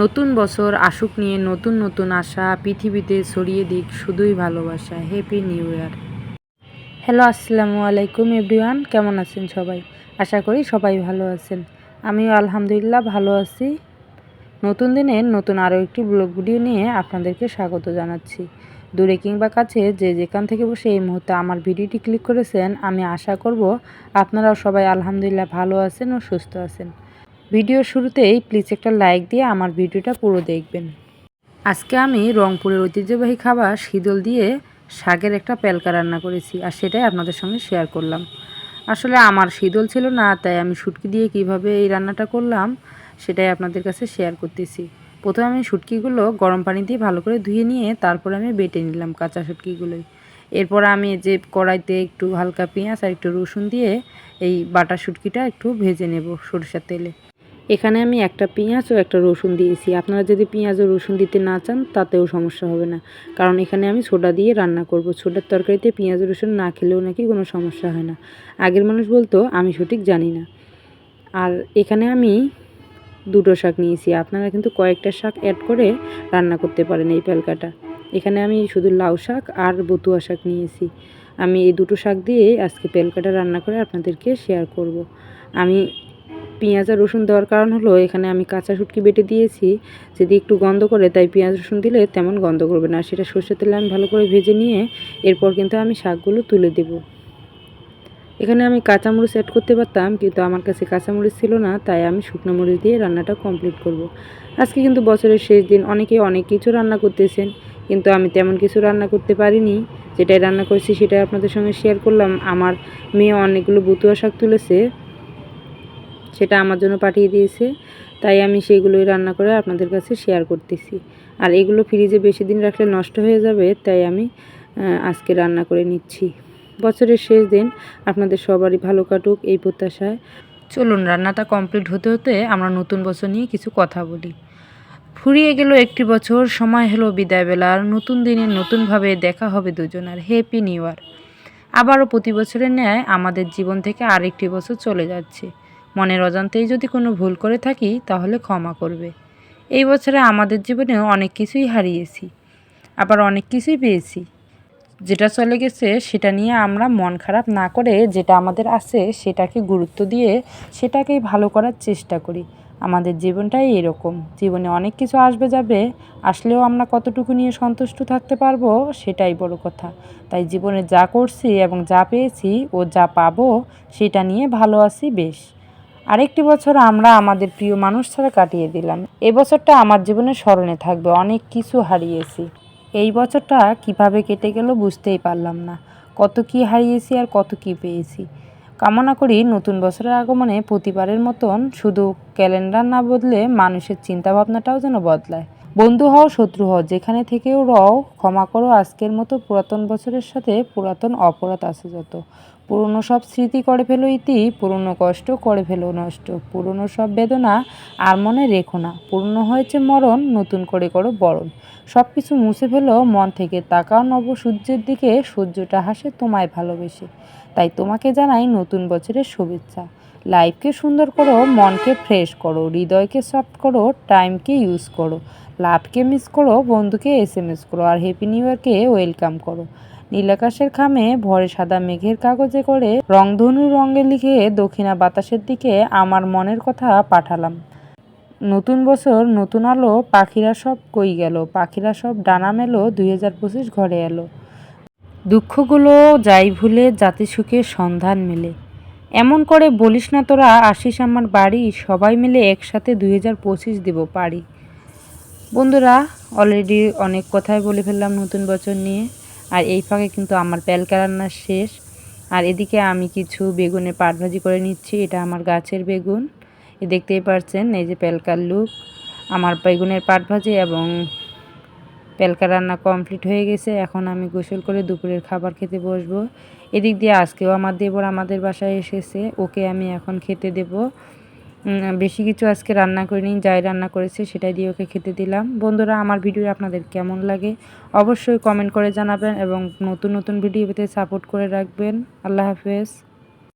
নতুন বছর আসুক নিয়ে নতুন নতুন আশা, পৃথিবীতে ছড়িয়ে দিক শুধুই ভালোবাসা। হ্যাপি নিউ ইয়ার হ্যালো আসসালামু আলাইকুম এভরিওয়ান কেমন আছেন সবাই? আশা করি সবাই ভালো আছেন। আমিও আলহামদুলিল্লাহ ভালো আছি। নতুন দিনের নতুন আরও একটি ব্লগ ভিডিও নিয়ে আপনাদেরকে স্বাগত জানাচ্ছি। দূরে কিংবা কাছে যে যেখান থেকে বসে এই মুহূর্তে আমার ভিডিওটি ক্লিক করেছেন, আমি আশা করব আপনারাও সবাই আলহামদুলিল্লাহ ভালো আছেন ও সুস্থ আছেন। ভিডিও শুরুতেই প্লিজ একটা লাইক দিয়ে আমার ভিডিওটা পুরো দেখবেন। আজকে আমি রংপুরের ঐতিহ্যবাহী খাবার শীতল দিয়ে শাকের একটা প্যালকা রান্না করেছি আর সেটাই আপনাদের সঙ্গে শেয়ার করলাম। আসলে আমার শীতল ছিল না, তাই আমি শুটকি দিয়ে কীভাবে এই রান্নাটা করলাম সেটাই আপনাদের কাছে শেয়ার করতেছি। প্রথমে আমি শুটকিগুলো গরম পানি দিয়ে ভালো করে ধুয়ে নিয়ে তারপরে আমি বেটে নিলাম কাঁচা শুটকিগুলোই। এরপর আমি যে কড়াইতে একটু হালকা পেঁয়াজ আর একটু রসুন দিয়ে এই বাটা শুটকিটা একটু ভেজে নেব সরষের তেলে। এখানে আমি একটা পেঁয়াজ ও একটা রসুন দিয়েছি। আপনারা যদি পেঁয়াজ ও রসুন দিতে না চান, তাতেও সমস্যা হবে না। কারণ এখানে আমি সোডা দিয়ে রান্না করব। ছোটার তরকারিতে পেঁয়াজ রসুন না খেলেও নাকি কোনো সমস্যা হয় না। আগের মানুষ বলতো, আমি সঠিক জানি না। আর এখানে আমি দুটো শাক নিয়েছি। আপনারা কিন্তু কয়েকটা শাক অ্যাড করে রান্না করতে পারেন এই পেলকাটা। এখানে আমি শুধু লাউ শাক আর বতুয়া শাক নিয়েছি। আমি এই দুটো শাক দিয়ে আজকে পেলকাটা রান্না করে আপনাদেরকে শেয়ার করব। আমি পেঁয়াজ আর রসুন দেওয়ার কারণ হলো এখানে আমি কাঁচা শুটকি বেটে দিয়েছি। যদি একটু গন্ধ করে তাই পেঁয়াজ, রসুন দিলে তেমন গন্ধ করবে না। সেটা সর্ষের তেলে আমি ভালো করে ভেজে নিয়ে এরপর কিন্তু আমি শাকগুলো তুলে দেব। এখানে আমি কাঁচামরিচ অ্যাড করতে পারতাম, কিন্তু আমার কাছে কাঁচামরিচ ছিল না, তাই আমি শুকনো মরিচ দিয়ে রান্নাটা কমপ্লিট করব। আজকে কিন্তু বছরের শেষ দিন, অনেকে অনেক কিছু রান্না করতেছেন, কিন্তু আমি তেমন কিছু রান্না করতে পারিনি। যেটাই রান্না করেছি সেটাই আপনাদের সঙ্গে শেয়ার করলাম। আমার মেয়ে অনেকগুলো বুতুয়া শাক তুলেছে। সেটা আমার জন্য পাঠিয়ে দিয়েছে। তাই আমি সেগুলোই রান্না করে আপনাদের কাছে শেয়ার করতেছি। আর এগুলো ফ্রিজে বেশি দিন রাখলে নষ্ট হয়ে যাবে, তাই আমি আজকে রান্না করে নিচ্ছি। বছরের শেষ দিন, আপনাদের সবারই ভালো কাটুক এই প্রত্যাশায়। চলুন, রান্নাটা কমপ্লিট হতে হতে আমরা নতুন বছর নিয়ে কিছু কথা বলি। ফুরিয়ে গেল একটি বছর, সময় হলো বিদায়বেলার নতুন দিনে নতুনভাবে দেখা হবে দুজনের। হ্যাপি নিউ ইয়ার আবারও প্রতি বছরের ন্যায় আমাদের জীবন থেকে আরেকটি বছর চলে যাচ্ছে। মনের অজান্তেই যদি কোনো ভুল করে থাকি, তাহলে ক্ষমা করবে। এই বছরে আমাদের জীবনেও অনেক কিছুই হারিয়েছি, আবার অনেক কিছুই পেয়েছি। যেটা চলে গেছে, সেটা নিয়ে আমরা মন খারাপ না করে যেটা আমাদের আছে, সেটাকে গুরুত্ব দিয়ে সেটাকেই ভালো করার চেষ্টা করি। আমাদের জীবনটাই এরকম। জীবনে অনেক কিছু আসবে যাবে, আসলেও আমরা কতটুকু নিয়ে সন্তুষ্ট থাকতে পারব, সেটাই বড় কথা। তাই জীবনে যা করছি এবং যা পেয়েছি ও যা পাবো, সেটা নিয়ে ভালো আছি বেশ। আরেকটি বছর আমরা আমাদের প্রিয় মানুষ ছাড়া কাটিয়ে দিলাম। এ বছরটা আমার জীবনে স্মরণে থাকবে, অনেক কিছু হারিয়েছি। এই বছরটা কীভাবে কেটে গেল বুঝতেই পারলাম না। কত কি হারিয়েছি আর কত কি পেয়েছি। কামনা করি নতুন বছরের আগমনে প্রতিবারের মতন শুধু ক্যালেন্ডার না বদলে মানুষের চিন্তাভাবনাটাও যেন বদলায়। বন্ধু হও, শত্রু হও, যেখানে থেকেও রও, ক্ষমা করো, আজকের মতো পুরাতন বছরের সাথে পুরাতন অপরাধ আছে যত। পুরনো সব স্মৃতি করে ফেলো ইতি, পুরনো কষ্ট করে ফেলো নষ্ট। পুরনো সব বেদনা আর মনে রেখো না, পুরনো হয়েছে মরণ, নতুন করে করো বরণ। সব কিছু মুছে ফেলো, মন থেকে তাকাও নব সূর্যের দিকে, সূর্যটা হাসে তোমায় ভালোবেসে। তাই তোমাকে জানাই নতুন বছরের শুভেচ্ছা। লাইফকে সুন্দর করো, মনকে ফ্রেশ করো, হৃদয়কে সফট করো টাইমকে ইউজ করো লাভকে মিস করো, বন্ধুকে এস এম এস করো, আর হ্যাপি নিউ ইয়ারকে ওয়েলকাম করো। নীলাকাশের খামে ভরে সাদা মেঘের কাগজে করে রংধনু রঙে লিখে দক্ষিণা বাতাসের দিকে আমার মনের কথা পাঠালাম। নতুন বছর, নতুন আলো, পাখিরা সব কই গেল, পাখিরা সব ডানা মেলো, দুই হাজার পঁচিশ ঘরে এলো। দুঃখগুলো যাই ভুলে জাতি সুখের সন্ধান মেলে। এমন করে বলিস না তোরা আসিস আমার বাড়ি, সবাই মিলে একসাথে দুই হাজার পঁচিশ দেবো পারি বন্ধুরা অলরেডি অনেক কথাই বলে ফেললাম নতুন বছর নিয়ে, আর এই ফাঁকে কিন্তু আমার প্যালকা রান্না শেষ। আর এদিকে আমি কিছু বেগুনে পাট ভাজি করে নিচ্ছি, এটা আমার গাছের বেগুন। দেখতেই পারছেন, এই যে প্যালকার লুক আমার বেগুনের পাট ভাজি এবং প্যালকা রান্না কমপ্লিট হয়ে গেছে। এখন আমি গোসল করে দুপুরের খাবার খেতে বসবো। এদিক দিয়ে আজকেও আমার দেবর আমাদের বাসায় এসেছে। ওকে আমি এখন খেতে দেবো। বেশি কিছু আজকে রান্না করিনি, যাই রান্না করেছে সেটাই দিয়ে ওকে খেতে দিলাম। বন্ধুরা, আমার ভিডিও আপনাদের কেমন লাগে অবশ্যই কমেন্ট করে জানাবেন এবং নতুন নতুন ভিডিও পেতে সাপোর্ট করে রাখবেন। আল্লাহ হাফেজ।